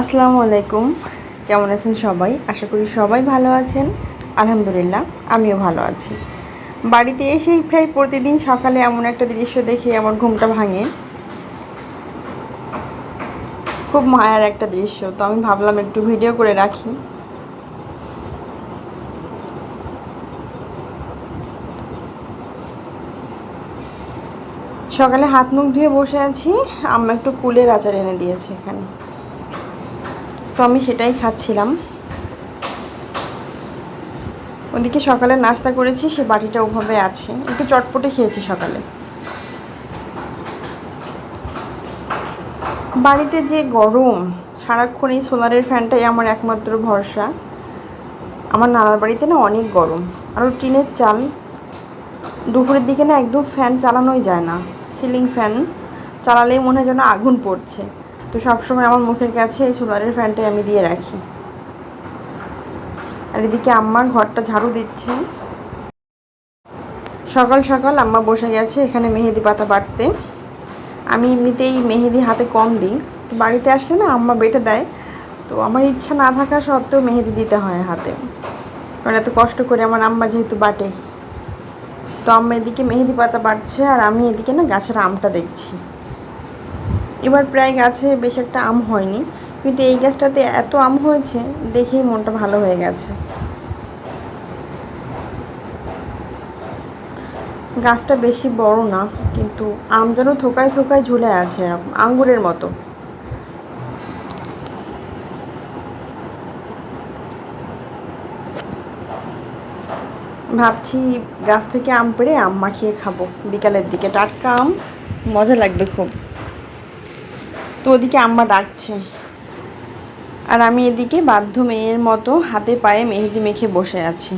আসসালামু আলাইকুম। কেমন আছেন সবাই? আশা করি সবাই ভালো আছেন। আলহামদুলিল্লাহ, আমিও ভালো আছি। বাড়িতে এসেই প্রায় প্রতিদিন সকালে এমন একটা দৃশ্য দেখে আমার ঘুমটা ভাঙে। খুব মায়ার একটা দৃশ্য, তো আমি ভাবলাম একটু ভিডিও করে রাখি। সকালে হাত মুখ ধুয়ে বসে আছি। আম্মা একটু কুলের আচার এনে দিয়েছে এখানে। তো আমি সেটাই খাচ্ছিলাম। ওদিকে সকালে নাস্তা করেছি, সে বাটিটা ওভাবে আছে। একটু চটপটে খেয়েছি সকালে। বাড়িতে যে গরম, সারাক্ষণ এই সোলারের ফ্যানটাই আমার একমাত্র ভরসা। আমার নানার বাড়িতে না অনেক গরম। আরও টিনের চাল, দুপুরের দিকে না একদম ফ্যান চালানোই যায় না। সিলিং ফ্যান চালালেই মনে হয় যেন আগুন পড়ছে। তো সবসময় আমার মুখের কাছে এই সোলারের ফ্যানটাই আমি দিয়ে রাখি। আর এদিকে আম্মা ঘরটা ঝাড়ু দিচ্ছে। সকাল সকাল আম্মা বসে গেছে এখানে মেহেদি পাতা বাটতে। আমি এমনিতেই মেহেদি হাতে কম দিই। বাড়িতে আসলে না আম্মা বেটে দেয়। তো আমার ইচ্ছা না থাকা সত্ত্বেও মেহেদি দিতে হয় হাতে। কারণ এত কষ্ট করে আমার আম্মা যেহেতু বাটে। তো আম্মা এদিকে মেহেদি পাতা বাটছে আর আমি এদিকে না গাছের আমটা দেখছি। এবার প্রায় গাছে বেশ একটা আম হয়নি, কিন্তু এই গাছটাতে এত আম হয়েছে, দেখেই মনটা ভালো হয়ে গেছে। গাছটা বেশি বড় না, কিন্তু আম যেন থোকায় থোকায় ঝুলে আছে, আঙ্গুরের মতো। ভাবছি গাছ থেকে আম পেড়ে আম মাখিয়ে খাব, বিকালের দিকে। টাটকা আম, মজা লাগবে খুব। তো ওদিকে আম্মা ডাকছে। আর আমি এদিকে বাধ্য মেয়ের মতো হাতে পায়ে মেহেদি মেখে বসে আছি।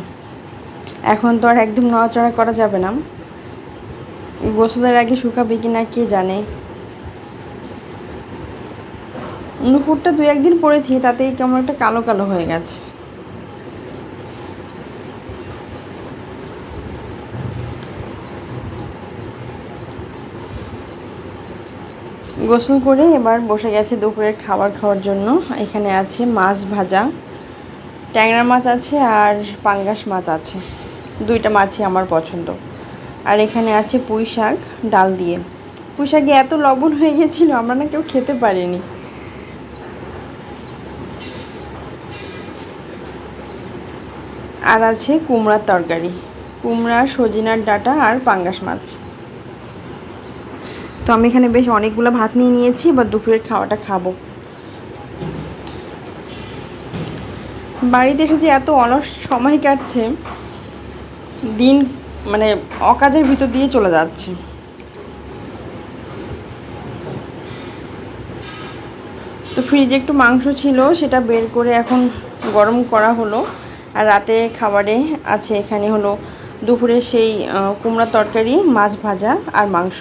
এখন তো আর একদম নড়াচড়া করা যাবে না। গোসলের আগে শুকাবে কি না কে জানে। নুপুরটা দু একদিন পরেছি, তাতেই কেমন একটা কালো কালো হয়ে গেছে। গোসল করে এবার বসে গেছে দুপুরের খাবার খাওয়ার জন্য। এখানে আছে মাছ ভাজা, ট্যাংরা মাছ আছে আর পাঙ্গাস মাছ আছে। দুইটা মাছই আমার পছন্দ। আর এখানে আছে পুঁই শাক, ডাল দিয়ে। পুঁই শাকে এত লবণ হয়ে গেছিল, আমরা না কেউ খেতে পারিনি। আর আছে কুমড়ার তরকারি, কুমড়া, সজিনার ডাটা আর পাঙ্গাস মাছ। তো আমি এখানে বেশ অনেকগুলো ভাত নিয়ে নিয়েছি, এবার দুপুরের খাওয়াটা খাব। বাড়িতে এসে যে এত অলস সময় কাটছে, দিন মানে অকাজের ভিতর দিয়ে চলে যাচ্ছে। তো ফ্রিজে একটু মাংস ছিল, সেটা বের করে এখন গরম করা হলো। আর রাতে খাবারে আছে এখানে হলো দুপুরে সেই কুমড়া তরকারি, মাছ ভাজা আর মাংস।